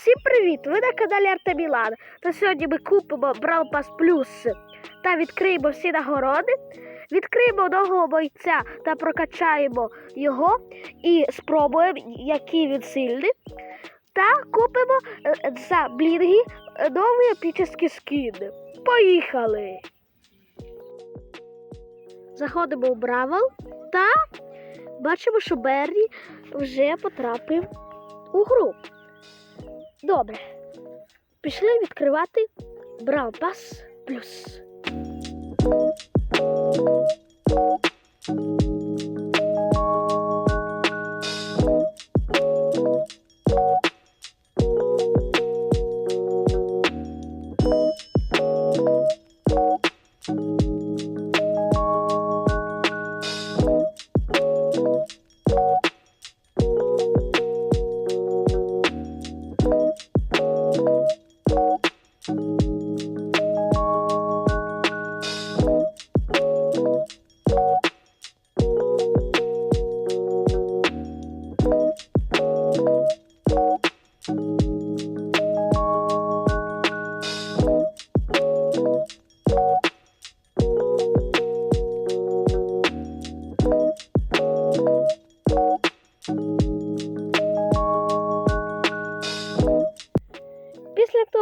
Всім привіт! Ви на каналі Артемілан. Та сьогодні ми купимо Brawl Pass Plus та відкриємо всі нагороди. Відкриємо нового бойця та прокачаємо його і спробуємо, який він сильний. Та купимо е, за блінги е, новий епічний скін. Поїхали! Заходимо у Бравл та бачимо, що Беррі вже потрапив у гру. Добре. Пішли відкривати Brawl Pass Plus.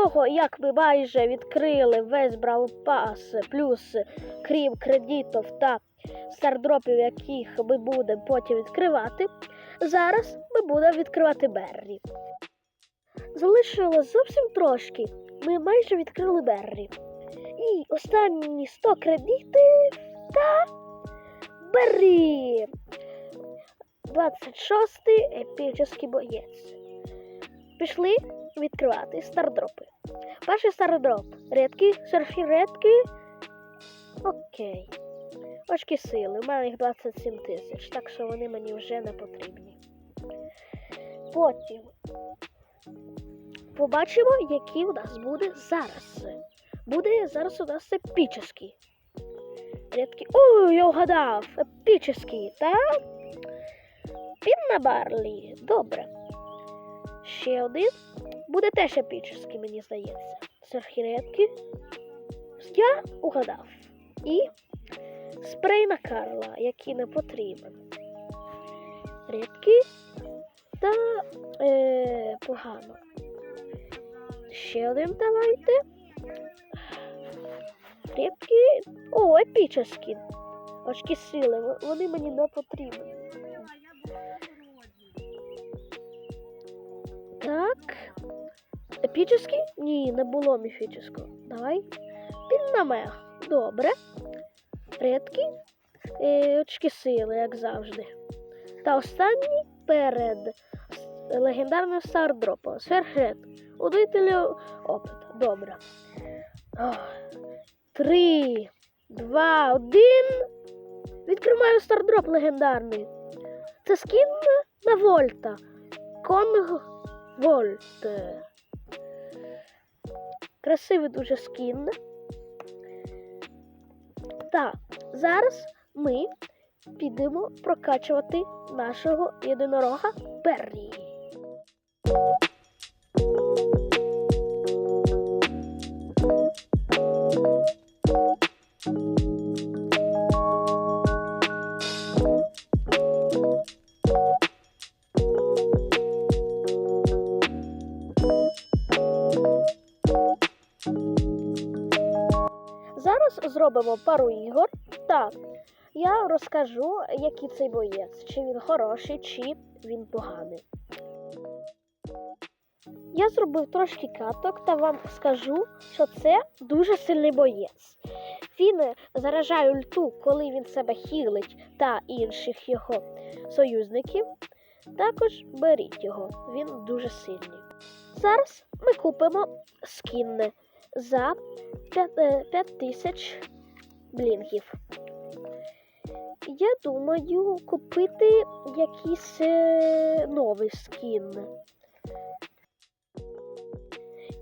Того, як ми майже відкрили весь Brawl Pass, плюс крім кредитів та стардропів, яких ми будемо потім відкривати, зараз ми будемо відкривати Беррі. Залишилось зовсім трошки. Ми майже відкрили Беррі. І останні 100 кредитів та Беррі. 26-й епічний боєць. Пішли відкривати стардропи. Перший стардроп. Рідкий, серфі рідкий. Окей. Очки сили. У мене їх 27 тисяч, так що вони мені вже не потрібні. Потім побачимо, який у нас буде зараз. Буде зараз у нас епічний. Рідкий. Ой, я вгадав! Епічний, так? Пінна Барлі. Добре. Ще один. Буде теж епічний, мені здається. Серхіретки. Я угадав. І спрей на Карла, який не потрібен. Рідкий та е, погано. Ще один давайте. Рідкий. О, епічний. Очки сили. Вони мені не потрібні. Так. Епічний? Ні, не було міфічного. Давай. Піннамех. Добре. Е, очки сили, як завжди. Та останній перед легендарним стардропом. Сверхред. Удителю опита. Добре. Ох. Три, два, один. Відкриваю стардроп легендарний. Це скін на Вольта. Конг Вольт. Красивий дуже скін. Так, зараз ми підемо прокачувати нашого єдинорога Беррі. Зробимо пару ігор. Так, я розкажу, який цей боєць, чи він хороший, чи він поганий. Я зробив трошки каток та вам скажу, що це дуже сильний боєць. Він заражає ульту, коли він себе хілить та інших його союзників. Також беріть його, він дуже сильний. Зараз ми купимо скін за 5 тисяч блінгів. Я думаю купити якийсь е, новий скін.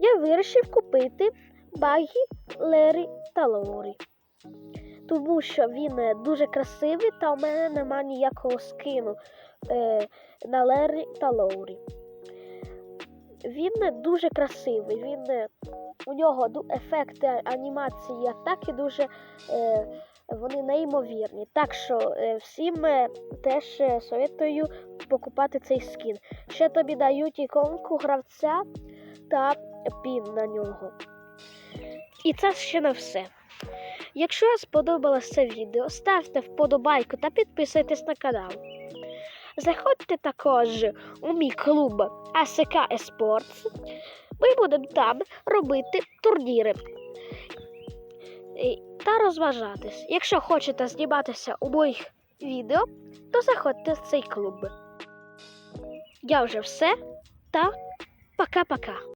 Я вирішив купити багі Лері та Лорі. Тому що він е, дуже красивий, та у мене нема ніякого скину е, на Лері та Лорі. Він дуже красивий. Він, у нього ефекти анімації атаки дуже е, вони неймовірні. Так що е, всім е, теж е, советую покупати цей скін. Ще тобі дають іконку гравця та пін на нього. І це ще не все. Якщо вам сподобалось це відео, ставте вподобайку та підписуйтесь на канал. Заходьте також у мій клуб АСК Esports. Ми будемо там робити турніри та розважатись. Якщо хочете зніматися у моїх відео, то заходьте в цей клуб. Я вже все та пока-пока.